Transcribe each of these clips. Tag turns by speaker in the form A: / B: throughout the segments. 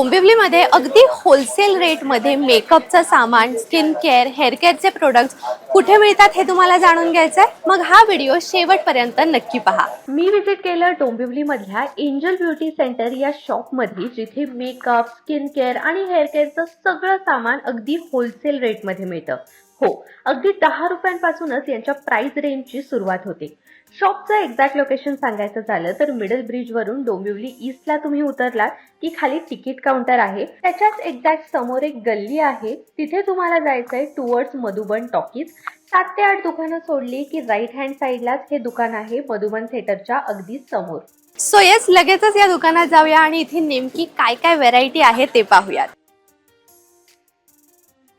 A: डोंबिवलीमध्ये अगदी होलसेल रेटमध्ये मेकअपचं सामान स्किन केअर हेअर केअरचे प्रोडक्ट्स कुठे मिळतात हे तुम्हाला जाणून घ्यायचं आहे मग हा व्हिडिओ शेवटपर्यंत नक्की पहा. मी विजिट केलं डोंबिवलीमधल्या एंजल ब्युटी सेंटर या शॉपमध्ये जिथे मेकअप स्किन केअर आणि हेअर केअरचं सगळं सामान अगदी होलसेल रेटमध्ये मिळतं. हो अगदी दहा रुपयांपासूनच यांच्या प्राइस रेंजची सुरुवात होते. शॉपचं एक्झॅक्ट लोकेशन सांगायचं झालं तर मिडल ब्रिज वरून डोंबिवली ईस्टला तुम्ही उतरलात की खाली तिकीट काउंटर आहे. त्याच्याच एक्झॅक्ट समोर एक गल्ली आहे. तिथे तुम्हाला जायचंय टुवर्ड्स मधुबन टॉकीज. सात ते आठ दुकानं सोडली की राईट हँड साईडलाच हे दुकान आहे मधुबन थिएटरच्या अगदी समोर. सो येस लगेचच या दुकानात जाऊया आणि इथे नेमकी काय काय व्हेरायटी आहे ते पाहूयात.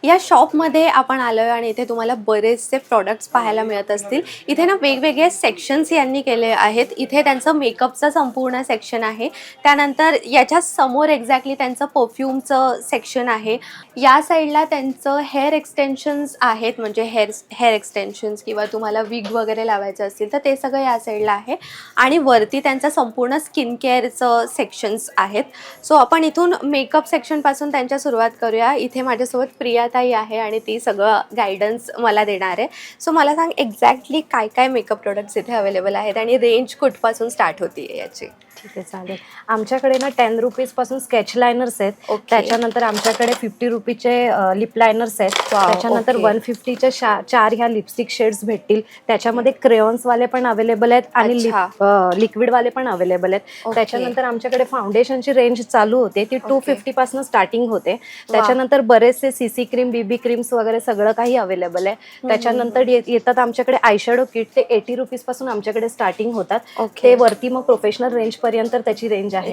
A: या शॉपमध्ये आपण आलोय आणि इथे तुम्हाला बरेचसे प्रॉडक्ट्स पाहायला मिळत असतील. इथे ना वेगवेगळे सेक्शन्स यांनी केले आहेत. इथे त्यांचं मेकअपचं संपूर्ण सेक्शन आहे. त्यानंतर याच्या समोर एक्झॅक्टली त्यांचं परफ्यूमचं सेक्शन आहे. या साईडला त्यांचं हेअर एक्सटेन्शन्स आहेत. म्हणजे हेअर हेअर एक्सटेन्शन्स किंवा तुम्हाला विग वगैरे लावायचं असतील तर ते सगळं या साईडला आहे. आणि वरती त्यांचं संपूर्ण स्किन केअरचं सेक्शन्स आहेत. सो आपण इथून मेकअप सेक्शनपासून त्यांच्या सुरुवात करूया. इथे माझ्यासोबत प्रिया प्रियाताई आहे आणि ती सगळं गायडन्स मला देणार आहे सो मला सांग एक्झॅक्टली काय काय मेकअप प्रोडक्ट्स इथे अवेलेबल आहेत आणि रेंज कुठपासून स्टार्ट होती याची
B: ठीक आहे चालेल आमच्याकडे ना टेन रुपीजपासून स्केच लायनर्स आहेत. त्याच्यानंतर आमच्याकडे फिफ्टी रुपीचे लिप लायनर्स आहेत त्याच्यानंतर. वन फिफ्टीचे चार ह्या लिपस्टिक शेड्स भेटतील त्याच्यामध्ये crayons वाले पण अवेलेबल आहेत आणि
A: अच्छा.
B: लिक्विड वाले पण अवेलेबल आहेत. त्याच्यानंतर आमच्याकडे फाउंडेशनची रेंज चालू होते ती टू
A: Okay.
B: फिफ्टी पासून स्टार्टिंग होते त्याच्यानंतर बरेचसे सीसी क्रीम बीबी क्रीम्स वगैरे सगळं काही अवेलेबल आहे. त्याच्यानंतर येतात आमच्याकडे आयशॅडो किट ते एटी रुपीजपासून आमच्याकडे स्टार्टिंग होतात. ते वरती मग प्रोफेशनल रेंज पर्यंत त्याची रेंज आहे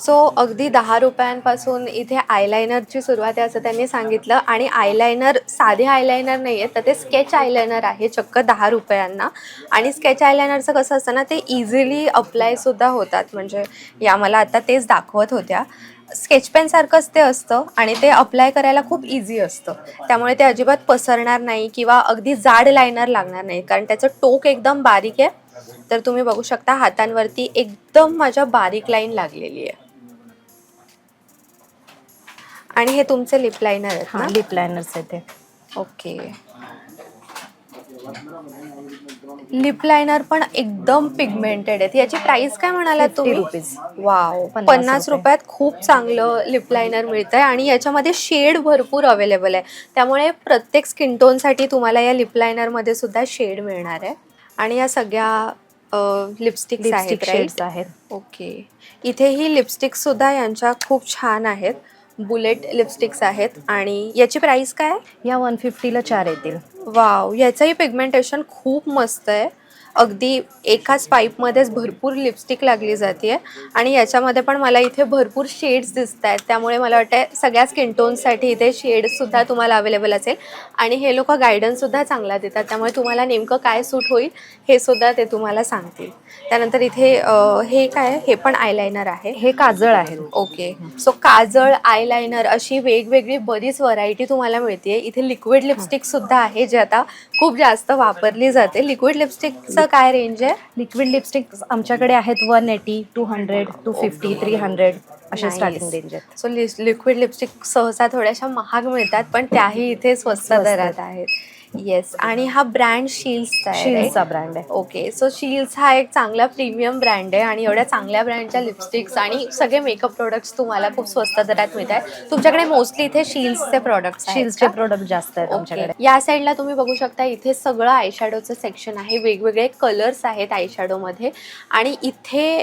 A: सो अगदी दहा रुपयांपासून इथे आयलायनरची सुरुवात आहे असं त्यांनी सांगितलं. आणि आयलायनर साधे आयलायनर नाही आहे तर ते स्केच आयलायनर आहे चक्क दहा रुपयांना. आणि स्केच आयलायनरचं कसं असतं ना ते इझिली अप्लाय सुद्धा होतात. म्हणजे या मला आता तेच दाखवत होत्या. स्केच पेन सारखंच ते असतं आणि ते अप्लाय करायला खूप इझी असतं. त्यामुळे ते अजिबात पसरणार नाही किंवा अगदी जाड लायनर लागणार नाही. कारण त्याचं टोक एकदम बारीक आहे. तर तुम्ही बघू शकता हातांवरती एकदम माझ्या बारीक लाईन लागलेली आहे. आणि हे तुमचे लिप लायनर आहेत ना?
B: लिप लायनर्स आहे ते.
A: ओके लिप लायनर पण एकदम पिगमेंटेड आहेत. याची प्राइस काय म्हणाला
B: 50
A: तुम्ही?
B: रुपीज.
A: वाव
B: पन्नास
A: पन्नास
B: रुपये.
A: रुपयात खूप चांगलं लिप लायनर मिळतंय आणि याच्यामध्ये शेड भरपूर अवेलेबल आहे. त्यामुळे प्रत्येक स्किन टोनसाठी तुम्हाला या लिप लायनरमध्ये सुद्धा शेड मिळणार आहे. आणि या सगळ्या लिपस्टिक्स
B: लिपस्टिक
A: आहेत ओके इथेही लिपस्टिक सुद्धा यांच्या खूप छान आहेत. बुलेट लिपस्टिक्स आहेत आणि याची प्राइस काय आहे?
B: या वन फिफ्टीला चार येतील
A: वाव याचंही पिगमेंटेशन खूप मस्त आहे अगदी एकाच पाईपमध्येच भरपूर लिपस्टिक लागली जाते आणि याच्यामध्ये पण मला इथे भरपूर शेड्स दिसत आहेत त्यामुळे मला वाटतं सगळ्या स्किन टोनसाठी इथे शेड्ससुद्धा तुम्हाला अवेलेबल असेल. आणि हे लोक गायडन्ससुद्धा चांगला देतात. त्यामुळे तुम्हाला नेमकं काय सूट होईल हे सुद्धा ते तुम्हाला सांगतील. त्यानंतर इथे हे काय आहे? हे पण आयलायनर आहे.
B: हे काजळ आहे.
A: ओके. सो काजळ आयलायनर अशी वेगवेगळी बरीच व्हरायटी तुम्हाला मिळते इथे लिक्विड लिपस्टिक सुद्धा आहे जे आता खूप जास्त वापरली जाते लिक्विड लिपस्टिकचं काय रेंज आहे
B: लिक्विड लिपस्टिक आमच्याकडे आहेत one eighty two hundred two fifty three hundred असे
A: Nice.
B: स्टार्टिंग रेंज आहेत
A: सो लिक्विड लिपस्टिक सहसा थोड्याशा महाग मिळतात पण त्याही इथे स्वस्त. दरात आहेत येस आणि हा ब्रँड शिल्सचा आहे?
B: शिल्सचा ब्रँड आहे.
A: ओके सो शिल्स हा एक चांगला प्रीमियम ब्रँड आहे आणि एवढ्या चांगल्या ब्रँडच्या लिपस्टिक्स आणि सगळे मेकअप प्रोडक्ट्स तुम्हाला खूप स्वस्त दरात मिळत आहेत तुमच्याकडे मोस्टली इथे शिल्सचे प्रोडक्ट्स
B: शिल्सचे प्रोडक्ट जास्त आहेत
A: ओके
B: आमच्याकडे.
A: या साईडला तुम्ही बघू शकता इथे सगळं आयशॅडोचं सेक्शन आहे वेगवेगळे कलर्स आहेत आयशॅडोमध्ये आणि इथे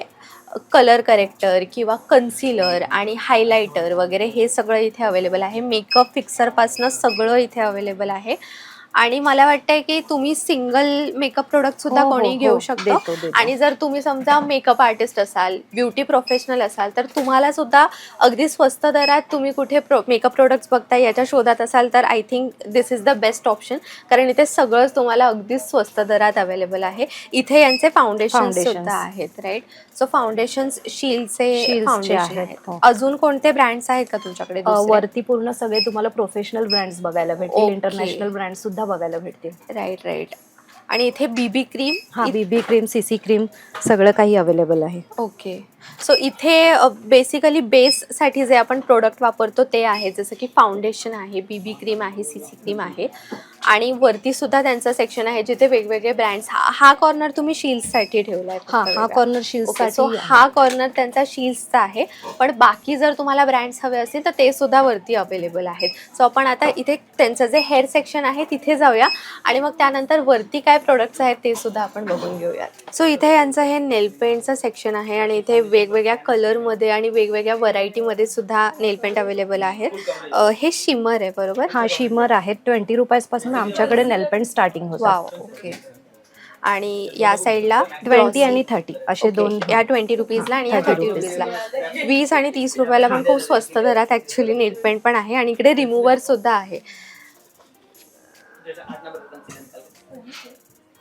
A: कलर करेक्टर किंवा कन्सिलर आणि हायलायटर वगैरे हे सगळं इथे अवेलेबल आहे. मेकअप फिक्सरपासनं सगळं इथे अवेलेबल आहे. आणि मला वाटतंय की तुम्ही सिंगल मेकअप प्रोडक्ट सुद्धा
B: हो, हो,
A: कोणी
B: हो.
A: घेऊ शकतो
B: देतो, देतो.
A: आणि जर तुम्ही समजा मेकअप आर्टिस्ट असाल ब्युटी प्रोफेशनल असाल तर तुम्हाला सुद्धा अगदी स्वस्त दरात तुम्ही कुठे प्रो मेकअप प्रोडक्ट्स बघताय याच्या शोधात असाल तर I think this is the best option कारण इथे सगळंच तुम्हाला अगदी स्वस्त दरात अवेलेबल आहे इथे यांचे फाउंडेशन
B: Foundations.
A: सुद्धा आहेत राईट सो फाउंडेशन शीलचे फाउंडेशन
B: आहेत,
A: आहेत
B: हो.
A: अजून कोणते ब्रँड्स आहेत का तुमच्याकडे
B: अ,
A: दुसरे?
B: वरती पूर्ण सगळे तुम्हाला प्रोफेशनल ब्रँड्स बघायला भेटतील
A: Okay.
B: इंटरनॅशनल ब्रँड सुद्धा बघायला भेटतील.
A: राईट राईट आणि इथे बीबी क्रीम
B: हा बीबी क्रीम सीसी क्रीम सगळं काही अवेलेबल आहे.
A: ओके सो इथे बेसिकली बेससाठी जे आपण प्रोडक्ट वापरतो ते आहे. जसं की फाउंडेशन आहे बी बी क्रीम आहे सी सी क्रीम आहे. आणि वरती सुद्धा त्यांचं सेक्शन आहे जिथे वेगवेगळे ब्रँड्स हा हा कॉर्नर तुम्ही शील्ससाठी ठेवला आहे
B: हा हा कॉर्नर
A: सो
B: साठी
A: हा कॉर्नर त्यांचा शील्सचा आहे. पण बाकी जर तुम्हाला ब्रँड्स हवे असतील तर ते सुद्धा वरती अवेलेबल आहेत. सो आपण आता इथे त्यांचं जे हेअर सेक्शन आहे तिथे जाऊया. आणि मग त्यानंतर वरती काय प्रोडक्ट्स आहेत ते सुद्धा आपण बघून घेऊयात. सो इथे यांचं हे नेल पेंटचं सेक्शन आहे आणि इथे वेगवेगळ्या कलरमध्ये आणि वेगवेगळ्या व्हरायटीमध्ये सुद्धा नेल पेंट अवेलेबल आहेत. अं, हे शिमर आहे बरोबर?
B: हा शिमर आहे. ट्वेंटी रुपयाजपासून आमच्याकडे नेलपेंट स्टार्टिंग
A: वाव ओके. आणि या साईडला
B: ट्वेंटी आणि थर्टी असे. दोन
A: या ट्वेंटी रुपीजला आणि या
B: 30
A: थर्टी
B: रुपीजला.
A: वीस आणि तीस रुपयाला पण खूप स्वस्त दरात ऍक्च्युली नेल पेंट पण आहे आणि इकडे रिमूव्हर सुद्धा आहे.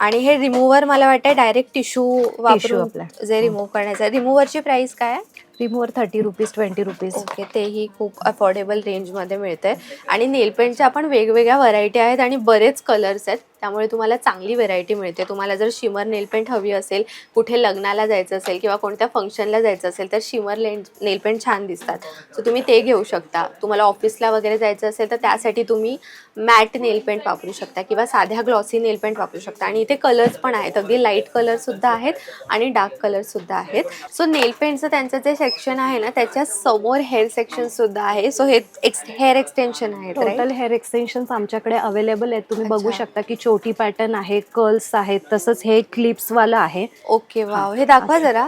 A: आणि हे रिमूव्हर मला वाटतं डायरेक्ट टिश्यू वापरून
B: आपला.
A: जे रिमूव्ह करायचं रिमूव्हरची प्राइस काय आहे?
B: Remover thirty rupees twenty rupees
A: okay तेही खूप अफोर्डेबल रेंजमध्ये मिळते आणि नेल पेंटच्या पण वेगवेगळ्या व्हरायटी आहेत आणि बरेच कलर्स आहेत. त्यामुळे तुम्हाला चांगली व्हेरायटी मिळते. तुम्हाला जर शिमर नेल पेंट हवी असेल कुठे लग्नाला जायचं असेल किंवा कोणत्या फंक्शनला जायचं असेल तर शिमर लेन नेल पेंट छान दिसतात. सो तुम्ही ते घेऊ शकता. तुम्हाला ऑफिसला वगैरे जायचं असेल तर त्यासाठी तुम्ही मॅट नेल पेंट वापरू शकता किंवा साध्या ग्लॉसी नेल पेंट वापरू शकता. आणि इथे कलर्स पण आहेत. अगदी लाइट कलरसुद्धा आहेत आणि डार्क कलरसुद्धा आहेत. सो नेल पेंटचं त्यांचं जे सेक्शन आहे ना त्याच्यासमोर हेअर सेक्शन सुद्धा आहे. सो हे एक्स हेअर एक्सटेन्शन आहे
B: टोटल हेअर एक्सटेन्शन आमच्याकडे अवेलेबल आहेत. तुम्ही बघू. शकता की छोटी पॅटर्न आहे कर्ल्स आहेत तसंच हे क्लिप्स वाला आहे.
A: ओके वाव हे. दाखवा जरा.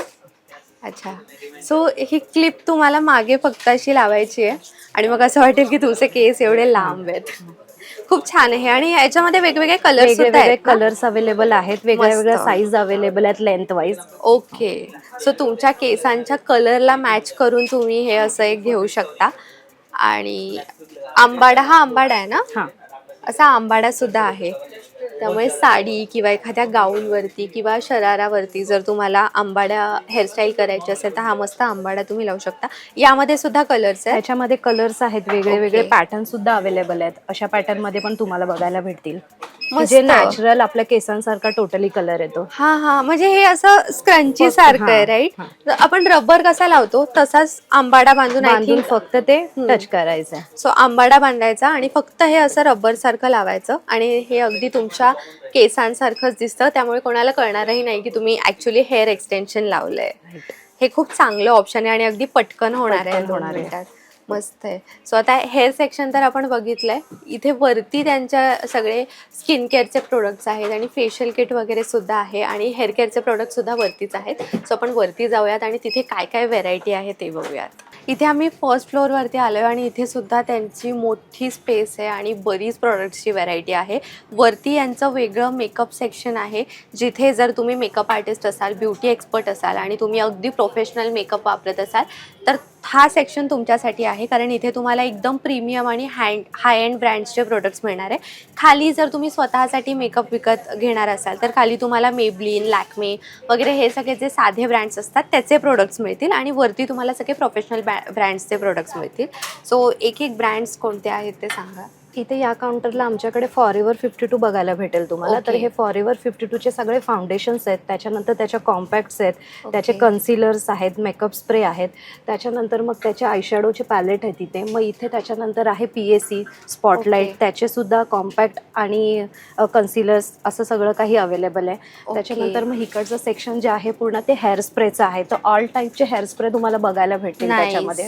A: अच्छा. सो ही क्लिप तुम्हाला मागे फक्त अशी लावायची आहे. आणि मग असं वाटेल की तुमचे केस एवढे लांब आहेत. खूप छान आहे. आणि याच्यामध्ये वेगवेगळे कलर
B: वेगळे
A: सुद्धा
B: वेगळे
A: आहेत ना?
B: कलर्स अवेलेबल आहेत. वेगळ्या
A: मस्त.
B: वेगळ्या साईज अवेलेबल आहेत लेंथ वाईज
A: ओके सो तुमच्या केसांच्या कलरला मॅच करून तुम्ही हे असं एक घेऊ शकता. आणि आंबाडा हा आंबाडा आहे ना?
B: हा.
A: असा आंबाडा सुद्धा आहे. त्यामुळे साडी किंवा एखाद्या गाऊनवरती किंवा शरारावरती जर तुम्हाला आंबाड्या हेअरस्टाईल करायची असेल तर हा मस्त आंबाडा तुम्ही लावू शकता. यामध्ये सुद्धा कलर्स आहेत.
B: त्याच्यामध्ये कलर्स आहेत वेगळे. वेगळे पॅटर्न सुद्धा अवेलेबल आहेत. अशा पॅटर्नमध्ये पण तुम्हाला बघायला भेटतील.
A: मस्त.
B: जे नॅचरल आपल्या केसांसारखा टोटली कलर येतो.
A: हा हा. म्हणजे हे असं स्क्रंची सारखं आहे राईट आपण रबर कसा लावतो? तसाच आंबाडा बांधून
B: बांधून फक्त ते. टच करायचं.
A: सो आंबाडा बांधायचा आणि फक्त हे असं रबर सारखं लावायचं आणि हे अगदी तुमच्या केसांसारखंच दिसतं. त्यामुळे कोणाला कळणारही नाही की तुम्ही ऍक्च्युली हेअर एक्सटेन्शन लावलंय. हे खूप चांगलं ऑप्शन आहे आणि अगदी पटकन होणार आहे
B: होणार आहे.
A: मस्त आहे. सो आता हेअर सेक्शन तर आपण बघितलंय. इथे वरती त्यांच्या सगळे स्किन केअरचे प्रोडक्ट्स आहेत आणि फेशियल किट वगैरे सुद्धा आहे आणि हेअर केअरचे प्रोडक्ट सुद्धा वरतीच आहेत. सो आपण वरती जाऊयात आणि तिथे काय काय व्हेरायटी आहे ते बघूयात. इथे आम्ही फर्स्ट फ्लोअरवरती आलो आहे आणि इथे सुद्धा त्यांची मोठी स्पेस आहे आणि बरीच प्रोडक्ट्सची व्हरायटी आहे. वरती यांचं वेगळं मेकअप सेक्शन आहे जिथे जर तुम्ही मेकअप आर्टिस्ट असाल ब्युटी एक्सपर्ट असाल आणि तुम्ही अगदी प्रोफेशनल मेकअप वापरत असाल तर हा सेक्शन तुमच्यासाठी आहे कारण इथे तुम्हाला एकदम प्रीमियम आणि हँड हाय एंड ब्रँड्सचे प्रोडक्ट्स मिळणार आहे. खाली जर तुम्ही स्वतःसाठी मेकअप विकत घेणार असाल तर खाली तुम्हाला मेबलिन लॅक्मे वगैरे हे सगळे जे साधे ब्रँड्स असतात त्याचे प्रोडक्ट्स मिळतील आणि वरती तुम्हाला सगळे प्रोफेशनल ब्रँड्सचे प्रोडक्ट्स मिळतील. सो एक एक ब्रँड्स कोणते आहेत ते सांगा.
B: इथे या काउंटरला आमच्याकडे फॉरेवर फिफ्टी टू बघायला भेटेल तुम्हाला. तर. हे फॉरेवर फिफ्टी टूचे सगळे फाउंडेशन्स आहेत. त्याच्यानंतर त्याच्या कॉम्पॅक्ट्स आहेत. त्याचे. कन्सिलर्स आहेत मेकअप स्प्रे आहेत. त्याच्यानंतर मग त्याचे आयशॅडोचे पॅलेट आहेत इथे. मग इथे त्याच्यानंतर आहे P A C spotlight
A: okay.
B: त्याचे सुद्धा कॉम्पॅक्ट आणि कन्सिलर्स असं सगळं काही अवेलेबल आहे. त्याच्यानंतर मग इकडचं सेक्शन जे आहे पूर्ण ते हेअर स्प्रेचं आहे. तर ऑल टाईपचे हेअर स्प्रे तुम्हाला बघायला भेटतील त्याच्यामध्ये.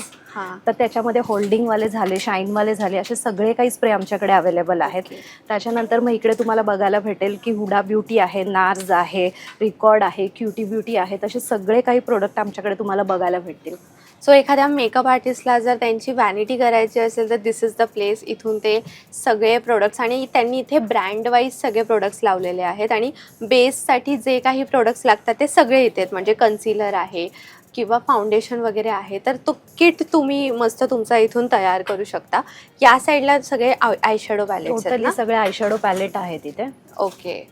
B: तर त्याच्यामध्ये होल्डिंगवाले झाले शाईनवाले झाले असे सगळे काही स्प्रे आमच्याकडे अवेलेबल आहेत. त्याच्यानंतर मग इकडे तुम्हाला बघायला भेटेल की हुडा ब्युटी आहे नार्ज आहे रिकॉर्ड आहे क्युटी ब्युटी आहे तसे सगळे काही प्रोडक्ट आमच्याकडे तुम्हाला बघायला भेटतील.
A: सो एखाद्या मेकअप आर्टिस्टला जर त्यांची व्हॅनिटी करायची असेल तर दिस इज द प्लेस इथून ते सगळे प्रोडक्ट्स आणि त्यांनी इथे ब्रँड वाईज सगळे प्रोडक्ट्स लावलेले आहेत. आणि बेससाठी जे काही प्रोडक्ट्स लागतात ते सगळे इथे आहेत म्हणजे कन्सिलर आहे किंवा फाउंडेशन वगैरे आहे तर तो किट तुम्ही मस्त तुमचा इथून तयार करू शकता. या साईडला सगळे आयशॅडो ना?
B: सगळे आयशॅडो पॅलेट आहेत इथे.
A: ओके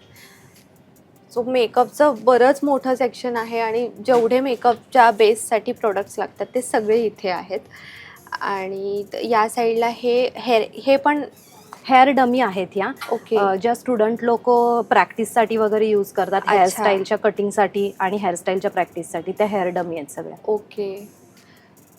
A: सो मेकअपचं बरंच मोठं सेक्शन आहे आणि जेवढे मेकअपच्या बेससाठी प्रोडक्ट्स लागतात ते सगळे इथे आहेत. आणि या साईडला हे हेअर हे पण
B: हेअर डमी आहेत या.
A: ओके.
B: ज्या स्टुडंट लोक प्रॅक्टिससाठी वगैरे यूज करतात. हेअरस्टाईलच्या कटिंगसाठी आणि हेअरस्टाईलच्या प्रॅक्टिससाठी त्या हेअर डमी आहेत सगळ्या.
A: ओके.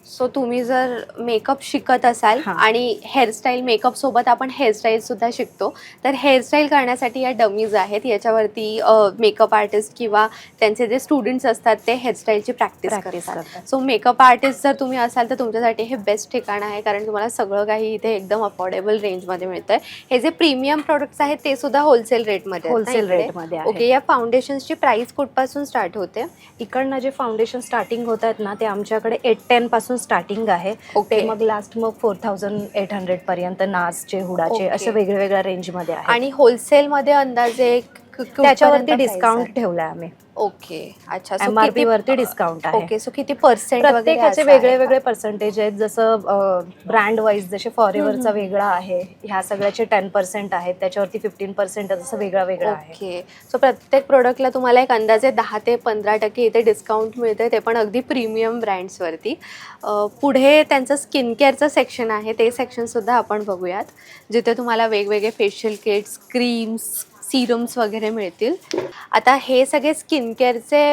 A: सो तुम्ही जर मेकअप शिकत असाल
B: हां.
A: आणि हेअरस्टाईल मेकअप सोबत आपण हेअरस्टाईल सुद्धा शिकतो तर हेअरस्टाईल करण्यासाठी या डमीज आहेत. याच्यावरती मेकअप आर्टिस्ट किंवा त्यांचे जे स्टुडंट्स असतात ते हेअरस्टाईलची प्रॅक्टिस
B: प्रॅक्टिस
A: करतात.
B: करतात.
A: सो मेकअप आर्टिस्ट जर तुम्ही असाल तर तुमच्यासाठी हे बेस्ट ठिकाण आहे कारण तुम्हाला सगळं काही इथे एकदम अफोर्डेबल रेंजमध्ये मिळतंय. हे जे प्रीमियम प्रोडक्ट्स आहेत ते सुद्धा होलसेल रेटमध्ये
B: होलसेल रेटमध्ये
A: ओके या फाउंडेशनची प्राइस कुठपासून स्टार्ट होते?
B: इकडनं जे फाउंडेशन स्टार्टिंग होत आहेत ना ते आमच्याकडे एट टेन पासून स्टार्टिंग आहे. ते मग लास्ट मग फोर थाउजंड एट हंड्रेड पर्यंत नासचे हुडाचे. असे वेगळ्या वेगळ्या रेंजमध्ये आहे
A: आणि होलसेलमध्ये अंदाजे क- कुठपर्यंत
B: त्याच्यावरती डिस्काउंट? ठेवलाय आम्ही.
A: ओके. अच्छा so
B: एम आर पी
A: किती-
B: वरती डिस्काउंट आहे.
A: ओके सो किती पर्सेंट
B: प्रत्येकाचे वेगळे वेगळे पर्सेंटेज आहेत. जसं ब्रँड वाईज जसे फॉरेवरचा. वेगळा आहे ह्या सगळ्याचे टेन पर्सेंट आहेत त्याच्यावरती फिफ्टीन पर्सेंट असं वेगळा वेगळा आहे.
A: ओके. सो प्रत्येक प्रोडक्टला तुम्हाला एक अंदाजे दहा ते पंधरा टक्के इथे डिस्काउंट मिळते ते पण अगदी प्रीमियम ब्रँड्सवरती पुढे त्यांचं स्किन केअरचं सेक्शन आहे ते सेक्शन सुद्धा आपण बघूयात. जिथे तुम्हाला वेगवेगळे फेशियल किट्स क्रीम्स सिरम्स वगैरे मिळतील. आता हे सगळे स्किन केअरचे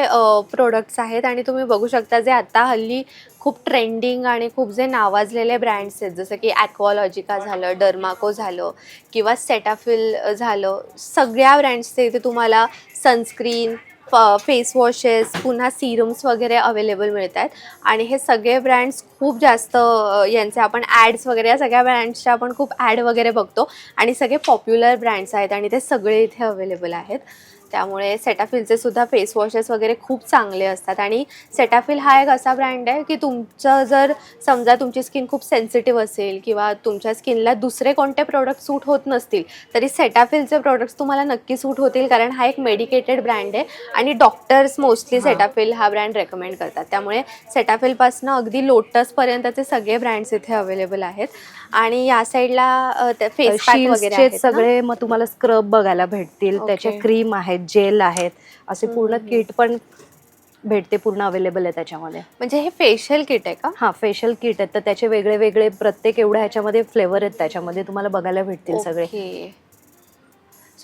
A: प्रोडक्ट्स आहेत आणि तुम्ही बघू शकता जे आता हल्ली खूप ट्रेंडिंग आणि खूप जे नावाजलेले ब्रँड्स आहेत जसं की ॲक्वालॉजिका झालं डर्माको झालं किंवा सेटाफिल झालं सगळ्या ब्रँड्सचे इथे तुम्हाला सनस्क्रीन फेस वॉशेस पुन्हा सिरम्स वगैरे अवेलेबल मिळत आहेत आणि हे सगळे ब्रँड्स खूप जास्त यांचे आपण ॲड्स वगैरे या सगळ्या ब्रँड्सच्या आपण खूप ॲड वगैरे बघतो. आणि सगळे पॉप्युलर ब्रँड्स आहेत आणि ते सगळे इथे अवेलेबल आहेत. त्यामुळे सेटाफिलचे सुद्धा फेस वॉशेस वगैरे खूप चांगले असतात आणि सेटाफिल हा एक असा ब्रँड आहे की तुमचं जर समजा तुमची स्किन खूप सेन्सिटिव्ह असेल किंवा तुमच्या स्किनला दुसरे कोणते प्रोडक्ट सूट होत नसतील तरी सेटाफिलचे प्रोडक्ट्स तुम्हाला नक्की सूट होतील कारण हा एक मेडिकेटेड ब्रँड आहे आणि डॉक्टर्स मोस्टली. सेटाफिल हा ब्रँड रेकमेंड करतात त्यामुळे सेटाफिलपासनं अगदी लोटसपर्यंतचे सगळे ब्रँड्स इथे अवेलेबल आहेत आणि या साईडला फेस पॅक वगैरे?
B: सगळे मग तुम्हाला स्क्रब बघायला भेटतील
A: ओके.
B: त्याच्या क्रीम आहेत जेल आहेत असे पूर्ण. किट पण भेटते पूर्ण अवेलेबल आहे त्याच्यामध्ये.
A: म्हणजे हे फेशियल किट आहे का?
B: हा फेशियल किट आहेत. तर त्याचे वेगळे वेगळे प्रत्येक एवढ्या ह्याच्यामध्ये फ्लेवर आहेत त्याच्यामध्ये. तुम्हाला बघायला भेटतील सगळे.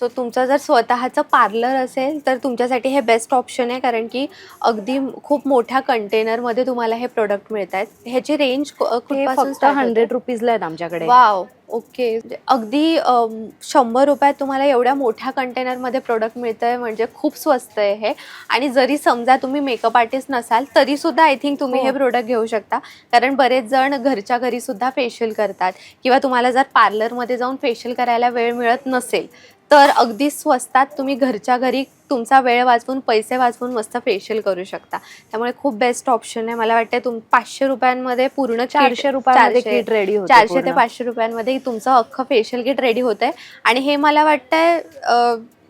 A: सो तुमचं जर स्वतःचं पार्लर असेल तर तुमच्यासाठी हे बेस्ट ऑप्शन आहे कारण की अगदी खूप मोठ्या कंटेनरमध्ये तुम्हाला हे प्रोडक्ट मिळत आहेत ह्याची रेंज
B: फक्त हंड्रेड रुपीजला आहेत आमच्याकडे.
A: वाव ओके अगदी अम, शंभर रुपयात तुम्हाला एवढ्या मोठ्या कंटेनरमध्ये प्रोडक्ट मिळतं आहे म्हणजे खूप स्वस्त आहे हे. आणि जरी समजा तुम्ही मेकअप आर्टिस्ट नसाल तरी सुद्धा आय थिंक तुम्ही
B: हो.
A: हे प्रोडक्ट घेऊ शकता. कारण बरेच जण घरच्या घरी सुद्धा फेशियल करतात. किंवा तुम्हाला जर पार्लरमध्ये जाऊन फेशियल करायला वेळ मिळत नसेल तर अगदी स्वस्तात तुम्ही घरच्या घरी तुमचा वेळ वाचवून पैसे वाचवून मस्त फेशियल करू शकता. त्यामुळे खूप बेस्ट ऑप्शन आहे. मला वाटतं तुम पाचशे रुपयांमध्ये पूर्ण
B: चारशे रुपयामध्ये किट रेडी होते
A: चारशे ते. पाचशे रुपयांमध्ये तुमचं अख्खं फेशियल किट रेडी होत आहे आणि हे मला वाटतंय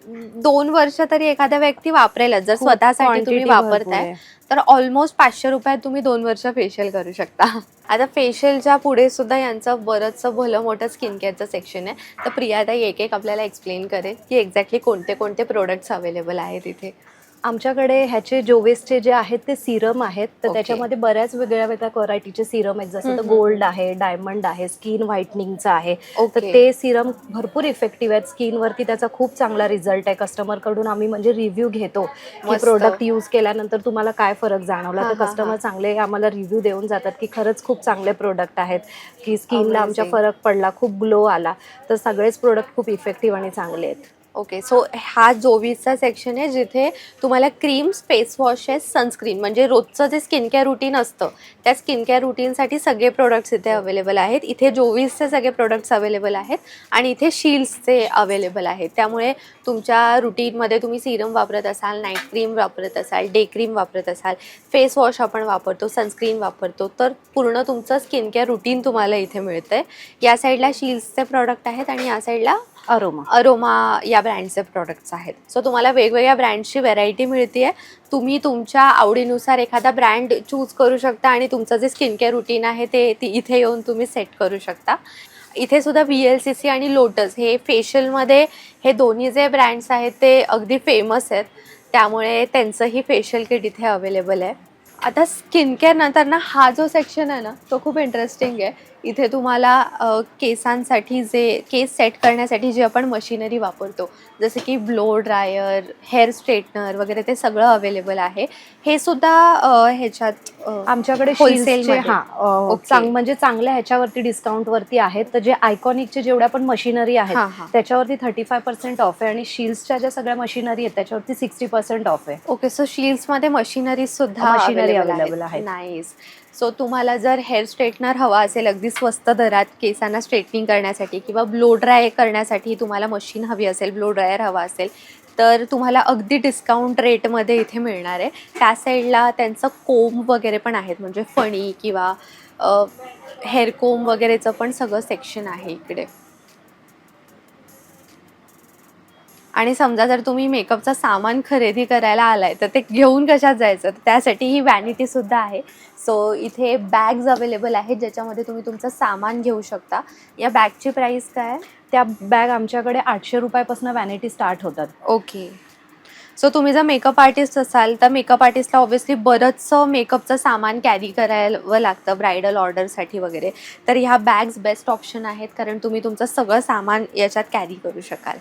A: दोन वर्ष तरी एखादा व्यक्ती वापरेलच. जर स्वतःसाठी तुम्ही वापरताय. तर ऑलमोस्ट पाचशे रुपयात तुम्ही दोन वर्ष फेशियल करू शकता. आता फेशियलच्या पुढे सुद्धा यांचं बरंचसं भलं मोठं स्किन केअरचं सेक्शन आहे. तर प्रियाताई एक एक आपल्याला एक्सप्लेन करेल की एक्झॅक्टली कोणते कोणते प्रोडक्ट्स अवेलेबल आहेत इथे.
B: आमच्याकडे ह्याचे जोवेसचे जे आहेत ते सिरम आहेत तर. त्याच्यामध्ये बऱ्याच वेगळ्या वेगळ्या व्हरायटीचे सिरम आहेत जसं तर
A: हम्म.
B: गोल्ड आहे डायमंड आहे स्किन व्हाईटनिंगचं आहे तर
A: ओके.
B: ते सिरम भरपूर इफेक्टिव्ह आहेत स्किनवरती त्याचा खूप चांगला रिझल्ट आहे कस्टमरकडून आम्ही म्हणजे रिव्ह्यू घेतो की
A: मस्त.
B: प्रोडक्ट यूज केल्यानंतर तुम्हाला काय फरक जाणवला
A: हा,
B: तर
A: हा,
B: कस्टमर. चांगले आम्हाला रिव्ह्यू देऊन जातात की खरंच खूप चांगले प्रोडक्ट आहेत की स्किनला आमच्या
A: Amazing.
B: फरक पडला खूप ग्लो आला तर सगळेच प्रोडक्ट खूप इफेक्टिव्ह आणि चांगले आहेत
A: ओके सो हा जोवीसचा सेक्शन आहे जिथे तुम्हाला क्रीम्स फेस वॉशेस सनस्क्रीन म्हणजे रोजचं जे स्किन केअर रुटीन असतं त्या स्किन केअर रुटीनसाठी सगळे प्रोडक्ट्स इथे अवेलेबल आहेत. इथे जोवीसचे सगळे प्रोडक्ट्स अवेलेबल आहेत आणि इथे शील्ड्सचे अवेलेबल आहेत. त्यामुळे तुमच्या रुटीनमध्ये तुम्ही सिरम वापरत असाल नाईट क्रीम वापरत असाल डे क्रीम वापरत असाल फेस वॉश आपण वापरतो सनस्क्रीन वापरतो तर पूर्ण तुमचं स्किन केअर रुटीन तुम्हाला इथे मिळतं आहे या साईडला शील्ड्सचे प्रॉडक्ट आहेत आणि या साईडला
B: अरोमा
A: अरोमा या ब्रँडचे प्रोडक्ट्स आहेत. सो तुम्हाला वेगवेगळ्या ब्रँडची व्हरायटी मिळते आहे तुम्ही तुमच्या आवडीनुसार एखादा ब्रँड चूज करू शकता आणि तुमचं जे स्किन केअर रुटीन आहे ते ती इथे येऊन तुम्ही सेट करू शकता. इथे सुद्धा व्ही एल सी सी आणि लोटस हे फेशियलमध्ये हे दोन्ही जे ब्रँड्स आहेत ते अगदी फेमस आहेत. त्यामुळे त्यांचंही फेशियल किट इथे अवेलेबल आहे. आता स्किन केअर नंतर ना हा जो सेक्शन आहे ना तो खूप इंटरेस्टिंग आहे. इथे तुम्हाला केसांसाठी जे केस सेट करण्यासाठी जे आपण मशिनरी वापरतो जसे की ब्लो ड्रायर हेअर स्ट्रेटनर वगैरे ते सगळं अवेलेबल आहे हे सुद्धा ह्याच्यात
B: आमच्याकडे
A: मध्ये.
B: हा. चांग म्हणजे चांगल्या ह्याच्यावरती डिस्काउंट वरती आहेत तर जे आयकॉनिकचे जेवढ्या पण मशिनरी आहेत. त्याच्यावरती थर्टी फाय पर्सेंट ऑफ आहे आणि शिल्सच्या ज्या सगळ्या मशिनरी आहेत त्याच्यावरती सिक्स्टी पर्सेंट ऑफ आहे
A: ओके सो मध्ये मशिनरी सुद्धा
B: Machinery available आहेत.
A: नाईस सो तुम्हाला जर हेअर स्ट्रेटनर हवा असेल अगदी स्वस्त दरात केसांना स्ट्रेटनिंग करण्यासाठी किंवा ब्लो ड्राय करण्यासाठी तुम्हाला मशीन हवी असेल ब्लो ड्रायर हवा असेल तर तुम्हाला अगदी डिस्काउंट रेटमध्ये इथे मिळणार आहे. त्या साईडला त्यांचं कोंब वगैरे पण आहेत म्हणजे फणी किंवा हेअर कोंब वगैरेचं पण सगळं सेक्शन आहे इकडे. आणि समजा जर तुम्ही मेकअपचा सामान खरेदी करायला आलाय तर ते घेऊन कशात जायचं? तर त्यासाठी ही व्हॅनिटी सुद्धा आहे. सो इथे बॅग्स अवेलेबल आहेत ज्याच्यामध्ये तुम्ही तुमचं सामान घेऊ शकता. या बॅगची प्राइस काय?
B: त्या बॅग आमच्याकडे आठशे रुपयापासून व्हॅनिटी स्टार्ट होतात.
A: ओके सो तुम्ही जर मेकअप आर्टिस्ट असाल तर मेकअप आर्टिस्टला ऑब्व्हियसली बरंचसं मेकअपचं सामान कॅरी करावं लागतं ब्रायडल ऑर्डरसाठी वगैरे. तर ह्या बॅग्स बेस्ट ऑप्शन आहेत कारण तुम्ही तुमचं सगळं सामान याच्यात कॅरी करू शकाल.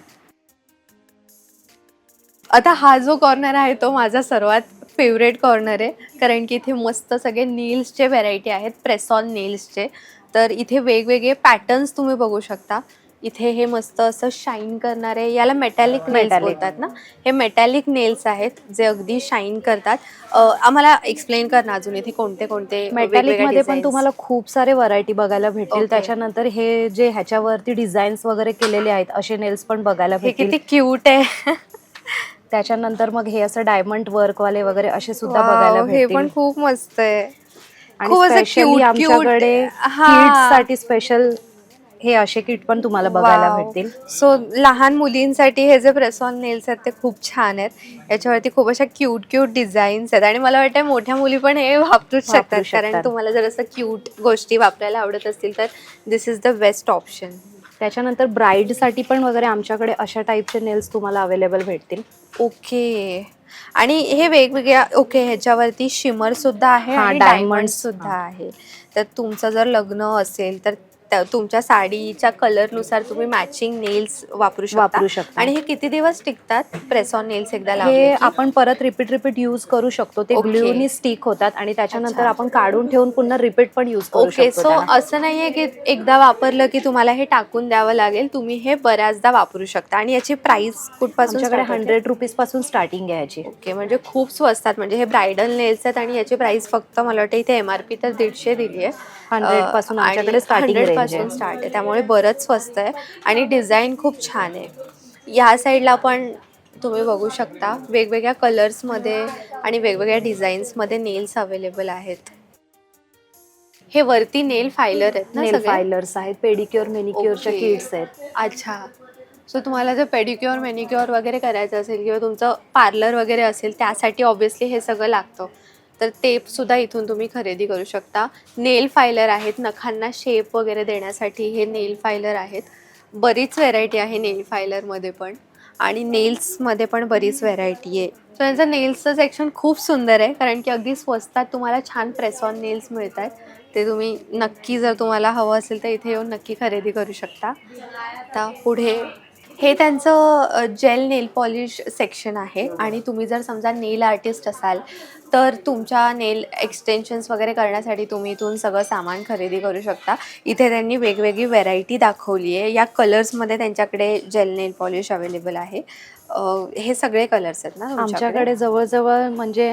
A: आता हा जो कॉर्नर आहे तो माझा सर्वात फेवरेट कॉर्नर आहे. कारण की इथे मस्त सगळे नेल्सचे व्हेरायटी आहेत प्रेसॉन नेल्सचे तर इथे वेगवेगळे पॅटर्न्स तुम्ही बघू शकता. इथे हे मस्त असं शाईन करणारे याला मेटॅलिक नेल्स. बोलतात ना? हे मेटॅलिक नेल्स आहेत जे अगदी शाईन करतात. आम्हाला एक्सप्लेन कर ना अजून इथे कोणते कोणते
B: मेटॅलिकमध्ये पण. तुम्हाला खूप सारे व्हरायटी बघायला भेटतील. त्याच्यानंतर हे जे ह्याच्यावरती डिझाईन्स वगैरे केलेले आहेत असे नेल्स पण बघायला भेटतील.
A: किती क्यूट आहे.
B: त्याच्यानंतर मग हे असं डायमंड वर्क वाले वगैरे असे सुद्धा बघायला
A: हे पण खूप मस्त आहे. खूप असं
B: आमच्याकडे.
A: हा.
B: साठी स्पेशल हे असे किट पण तुम्हाला बघायला भेटतील.
A: सो लहान मुलींसाठी हे जे प्रेसॉन नेल्स आहेत ते खूप छान आहेत. याच्यावरती खूप अशा क्यूट क्यूट डिझाईन्स आहेत. आणि मला वाटतं मोठ्या मुली पण हे वापरूच
B: वापरू
A: शकतात. कारण. तुम्हाला जर असं क्यूट गोष्टी वापरायला आवडत असतील तर this is the best option
B: त्याच्यानंतर ब्राईडसाठी पण वगैरे आमच्याकडे अशा टाईपचे नेल्स तुम्हाला अवेलेबल भेटतील.
A: ओके. आणि हे वेगवेगळ्या ओके ह्याच्यावरती शिमर सुद्धा आहे. डायमंड सुद्धा आहे. तर तुमचं जर लग्न असेल तर तुमच्या साडीच्या कलरनुसार तुम्ही मॅचिंग नेल्स वापरू शकता
B: वापरू शकता.
A: आणि हे किती दिवस टिकतात प्रेसॉन नेल्स एकदा
B: हे? आपण परत रिपीट रिपीट युज करू शकतो ते. ग्लूनी स्टिक होतात आणि त्याच्यानंतर. आपण काढून ठेवून पुन्हा रिपीट पण युज करू
A: ओके सो. असं नाहीये की एकदा वापरलं की तुम्हाला हे टाकून द्यावं लागेल तुम्ही हे बऱ्याचदा वापरू शकता आणि याची प्राइस कुठपासून?
B: हंड्रेड रुपीजपासून स्टार्टिंग आहे याची
A: ओके म्हणजे खूप स्वस्तात म्हणजे हे ब्रायडल नेल्स आहेत आणि याची प्राइस फक्त मला वाटतं इथे एम आर पी तर दीडशे दिली आहे
B: 100 पासून आमच्याकडे starting
A: पासून स्टार्ट आहे. त्यामुळे बरंच स्वस्त आहे आणि डिझाईन खूप छान आहे. या साईडला पण तुम्ही बघू शकता वेगवेगळ्या कलर्समध्ये आणि वेगवेगळ्या डिझाईन्समध्ये नेल्स अवेलेबल आहेत. हे वरती नेल फायलर आहेत ना
B: नेल
A: सगळे?
B: फायलर्स आहेत पेडिक्युअर मेनिक्युअरच्या
A: Okay.
B: किट्स आहेत.
A: अच्छा. सो तुम्हाला जर पेडिक्युअर मेनिक्युअर वगैरे करायचं असेल किंवा तुमचं पार्लर वगैरे असेल त्यासाठी ऑब्व्हियसली हे सगळं लागतं. तर टेपसुद्धा इथून तुम्ही खरेदी करू शकता. नेल फायलर आहेत नखांना शेप वगैरे देण्यासाठी हे नेल फायलर आहेत. बरीच व्हेरायटी आहे नेल फायलरमध्ये पण. आणि नेल्समध्ये पण बरीच व्हेरायटी आहे. सो यांचं नेल्सचं सेक्शन खूप सुंदर आहे कारण की अगदी स्वस्तात तुम्हाला छान प्रेसॉन नेल्स मिळत आहेत ते तुम्ही नक्की जर तुम्हाला हवं असेल तर इथे येऊन नक्की खरेदी करू शकता. आता पुढे हे त्यांचं जेल नेल पॉलिश सेक्शन आहे. आणि तुम्ही जर समजा नेल आर्टिस्ट असाल तर तुमच्या नेल एक्सटेन्शन्स वगैरे करण्यासाठी तुम्ही इथून सगळं सामान खरेदी करू शकता. इथे त्यांनी वेगवेगळी व्हेरायटी दाखवली आहे. या कलर्समध्ये त्यांच्याकडे जेल नेल पॉलिश अवेलेबल आहे. हे सगळे कलर्स आहेत ना?
B: आमच्याकडे जवळजवळ म्हणजे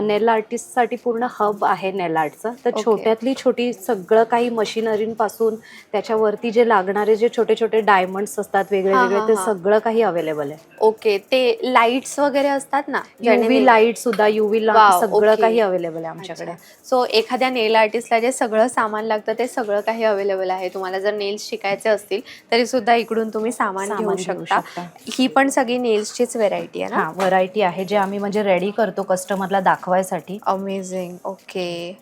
B: नेल आर्टिस्टसाठी पूर्ण हब आहे नेल आर्टचं तर
A: Okay.
B: छोट्यातली छोटी सगळं काही मशिनरींपासून त्याच्यावरती जे लागणारे जे छोटे छोटे डायमंड्स असतात वेगळे वेगळे ते. सगळं काही अवेलेबल आहे.
A: ओके ते लाईट्स वगैरे असतात ना?
B: युव्ही लाइट सुद्धा युव्ही
A: Wow,
B: सगळं
A: okay.
B: काही अवेलेबल आहे आमच्याकडे.
A: सो एखाद्या नेल आर्टिस्टला जे सगळं सामान लागतं ते सगळं काही अवेलेबल आहे. तुम्हाला जर नेल्स शिकायचे असतील तरी सुद्धा इकडून तुम्ही सामान
B: सामान
A: घेऊ
B: घेऊ
A: शकता.
B: शकता.
A: ही पण सगळी नेल्सचीच व्हेरायटी आहे ना?
B: हा व्हरायटी आहे. जे आम्ही म्हणजे रेडी करतो कस्टमरला दाखवायसाठी.
A: अमेझिंग ओके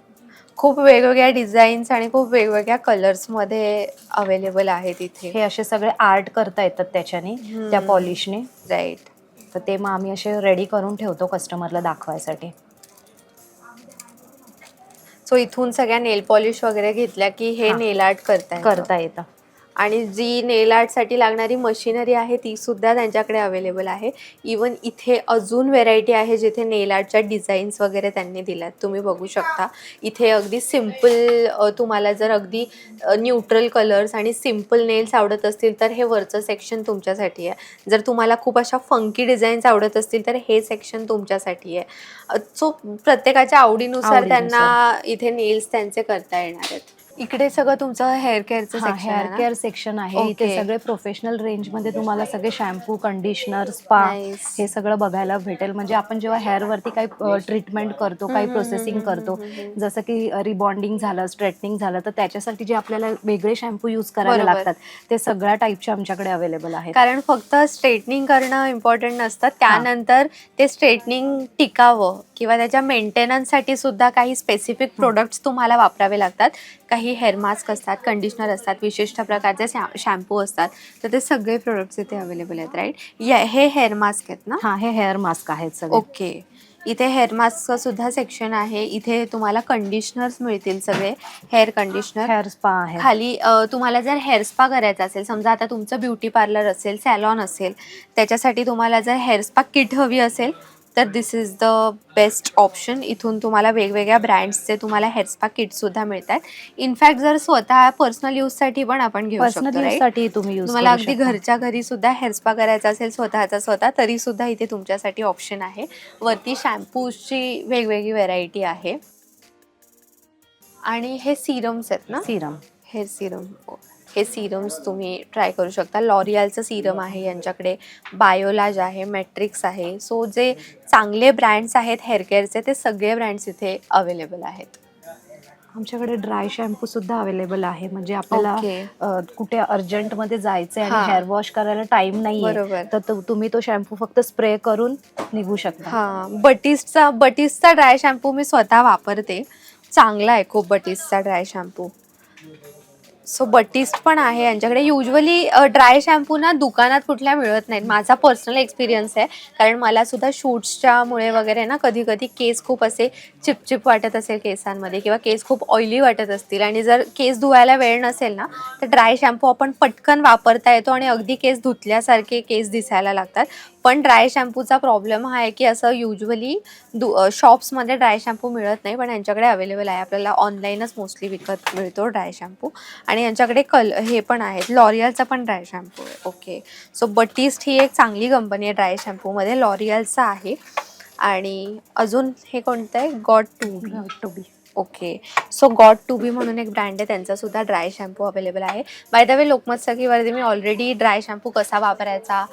A: खूप वेगवेगळ्या डिझाईन्स आणि खूप वेगवेगळ्या कलर्समध्ये अवेलेबल आहेत इथे.
B: हे असे सगळे आर्ट करता येतात त्याच्याने त्या पॉलिशने
A: राईट
B: तर ते मग आम्ही असे रेडी करून ठेवतो कस्टमरला दाखवायसाठी.
A: सो इथून सगळ्या नेल पॉलिश वगैरे घेतल्या की हे. नेल आर्ट करताय
B: करता येतं
A: आणि जी नेल आर्टसाठी लागणारी मशिनरी आहे ती सुद्धा त्यांच्याकडे अवेलेबल आहे. इवन इथे अजून व्हेरायटी आहे जिथे नेल आर्टच्या डिझाईन्स वगैरे त्यांनी दिल्यात. तुम्ही बघू शकता. इथे अगदी सिंपल तुम्हाला जर अगदी न्यूट्रल कलर्स आणि सिंपल नेल्स आवडत असतील तर हे वरचं सेक्शन तुमच्यासाठी आहे. जर तुम्हाला खूप अशा फंकी डिझाईन्स आवडत असतील तर हे सेक्शन तुमच्यासाठी आहे. सो प्रत्येकाच्या आवडीनुसार
B: आवडीनुसार.
A: त्यांना इथे नेल्स त्यांचे करता येणार आहेत. इकडे सगळं तुमचं हेअर केअरचं सेक्शन
B: हेअर केअर सेक्शन आहे इथे
A: Okay.
B: सगळे प्रोफेशनल रेंजमध्ये तुम्हाला सगळे शॅम्पू कंडिशनर स्पा
A: Nice.
B: हे सगळं बघायला भेटेल म्हणजे आपण जेव्हा हेअर वरती काही ट्रीटमेंट करतो काही प्रोसेसिंग करतो. जसं की रिबॉन्डिंग झालं स्ट्रेटनिंग झालं तर त्याच्यासाठी जे आपल्याला वेगळे शॅम्पू युज करायला
A: बरोबर.
B: लागतात ते सगळ्या टाईपचे आमच्याकडे अवेलेबल आहेत
A: कारण फक्त स्ट्रेटनिंग करणं इम्पॉर्टंट नसतं त्यानंतर ते स्ट्रेटनिंग टिकावं किंवा त्याच्या मेंटेनन्ससाठी सुद्धा काही स्पेसिफिक प्रोडक्ट्स तुम्हाला वापरावे लागतात. काही हेअर मास्क असतात कंडिशनर असतात विशिष्ट प्रकारचे शॅम्पू असतात. तर ते सगळे प्रोडक्ट्स इथे अवेलेबल आहेत राईट या हे हेअर मास्क आहेत ना?
B: हा हे हेअर मास्क आहेत सगळे.
A: ओके इथे हेअर मास्क सुद्धा सेक्शन आहे. इथे तुम्हाला कंडिशनर्स मिळतील सगळे. हेअर कंडिशनर
B: हेअर स्पा आहे
A: खाली अ, तुम्हाला जर हेअर स्पा करायचा असेल समजा आता तुमचं ब्युटी पार्लर असेल सॅलॉन असेल त्याच्यासाठी तुम्हाला जर हेअर स्पा किट हवी असेल तर this is the best option इथून तुम्हाला वेगवेगळ्या ब्रँड्सचे तुम्हाला हेअर स्पा किट सुद्धा मिळतात. इनफॅक्ट जर स्वतः पर्सनल यूजसाठी पण आपण घेऊ
B: पर्सनल
A: शकतो right?
B: तुम्ही
A: तुम्हाला अगदी घरच्या घरी सुद्धा हेअर स्पा करायचा असेल स्वतःचा स्वतः तरी सुद्धा इथे तुमच्यासाठी ऑप्शन आहे. वरती शॅम्पूची वेगवेगळी व्हेरायटी आहे. आणि हे सिरम्स आहेत ना?
B: सिरम
A: हेअर सिरम हे सिरम्स तुम्ही ट्राय करू शकता. लॉरियलचं सिरम आहे यांच्याकडे. बायोलाज आहे मॅट्रिक्स आहे. सो जे चांगले ब्रँड्स आहेत हेअर केअरचे ते सगळे ब्रँड्स इथे अवेलेबल आहेत.
B: आमच्याकडे ड्राय शॅम्पू सुद्धा अवेलेबल आहे. म्हणजे आपल्याला कुठे अर्जंटमध्ये जायचंय. आणि हेअर वॉश करायला टाइम नाहीये
A: बरोबर.
B: तर तु- तुम्ही तो शॅम्पू फक्त स्प्रे करून निघू शकता.
A: हा. बटीसचा बटीसचा ड्राय शॅम्पू मी स्वतः वापरते. चांगला आहे खूप बटीसचा ड्राय शॅम्पू सो बटिस्ट पण आहे यांच्याकडे. युजली ड्राय शॅम्पू ना दुकानात कुठल्या मिळत नाहीत. माझा पर्सनल एक्सपिरियन्स आहे. कारण मला सुद्धा शूट्सच्या मुळे वगैरे ना कधी कधी केस खूप असे चिपचिप वाटत असेल केसांमध्ये किंवा केस खूप ऑइली वाटत असतील. आणि जर केस धुवायला वेळ नसेल ना तर ड्राय शॅम्पू आपण पटकन वापरता येतो आणि अगदी केस धुतल्यासारखे केस दिसायला लागतात. पण ड्राय शॅम्पूचा प्रॉब्लेम हा आहे की असं युजली दु शॉप्समध्ये ड्राय शॅम्पू मिळत नाही पण यांच्याकडे अवेलेबल आहे. आपल्याला ऑनलाईनच मोस्टली विकत मिळतो ड्राय शॅम्पू आणि यांच्याकडे कल हे पण आहेत. लॉरियलचा पण ड्राय शॅम्पू आहे. ओके सो बटिस्ट ही एक चांगली कंपनी आहे ड्राय शॅम्पूमध्ये लॉरियलचा आहे. आणि अजून हे कोणतं आहे? Got to
B: to be
A: okay so got to be म्हणून एक ब्रँड आहे. त्यांचा सुद्धा ड्राय शॅम्पू अवेलेबल आहे. बाय द वे लोकमत सखीवरती मी ऑलरेडी ड्राय शॅम्पू कसा वापरायचा?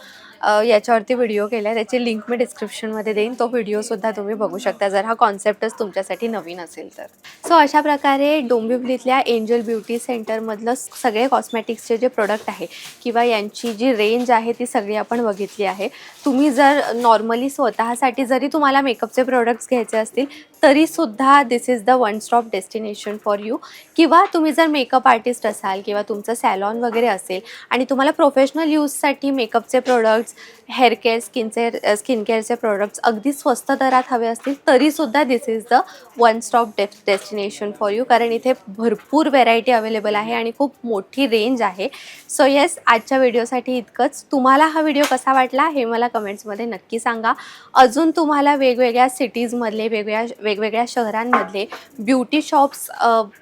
A: याच्यावरती व्हिडिओ केला आहे त्याची लिंक मी डिस्क्रिप्शनमध्ये देईन. तो व्हिडिओसुद्धा तुम्ही बघू शकता. जर हा कॉन्सेप्टच तुमच्यासाठी नवीन असेल तर. सो अशा प्रकारे डोंबिवलीतल्या एंजल ब्युटी सेंटरमधलं सगळे कॉस्मॅटिक्सचे जे प्रोडक्ट आहे किंवा यांची जी रेंज आहे ती सगळी आपण बघितली आहे. तुम्ही जर नॉर्मली स्वतःसाठी जरी तुम्हाला मेकअपचे प्रोडक्ट्स घ्यायचे असतील तरीसुद्धा this is the one stop destination for you किंवा तुम्ही जर मेकअप आर्टिस्ट असाल किंवा तुमचं सॅलॉन वगैरे असेल आणि तुम्हाला प्रोफेशनल यूजसाठी मेकअपचे प्रोडक्ट्स हेअर केअर स्किनचे स्किन केअरचे प्रोडक्ट्स अगदी स्वस्त दरात हवे असतील तरीसुद्धा this is the one stop day destination for you कारण इथे भरपूर व्हेरायटी अवेलेबल आहे आणि खूप मोठी रेंज आहे. सो येस आजच्या व्हिडिओसाठी इतकंच. तुम्हाला हा व्हिडिओ कसा वाटला हे मला कमेंट्समध्ये नक्की सांगा. अजून तुम्हाला वेगवेगळ्या सिटीजमधले वेगवेगळ्या वेगवेगळ्या शहरांमधले ब्युटी शॉप्स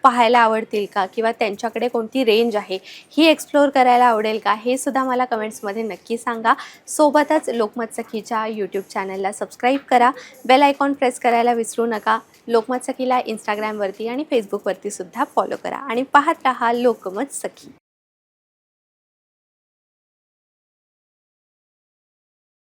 A: पाहायला आवडतील का? किंवा त्यांच्याकडे कोणती रेंज आहे? ही एक्सप्लोअर करायला आवडेल का? हे सुद्धा मला कमेंट्समध्ये नक्की सांगा. सोबतच लोकमत सखीच्या यूट्यूब चॅनलला सबस्क्राईब करा. बेल आयकॉन प्रेस करायला विसरू नका. लोकमत सखीला इंस्टाग्रामवरती आणि फेसबुकवरती सुद्धा फॉलो करा. आणि पाहत राहा लोकमत सखी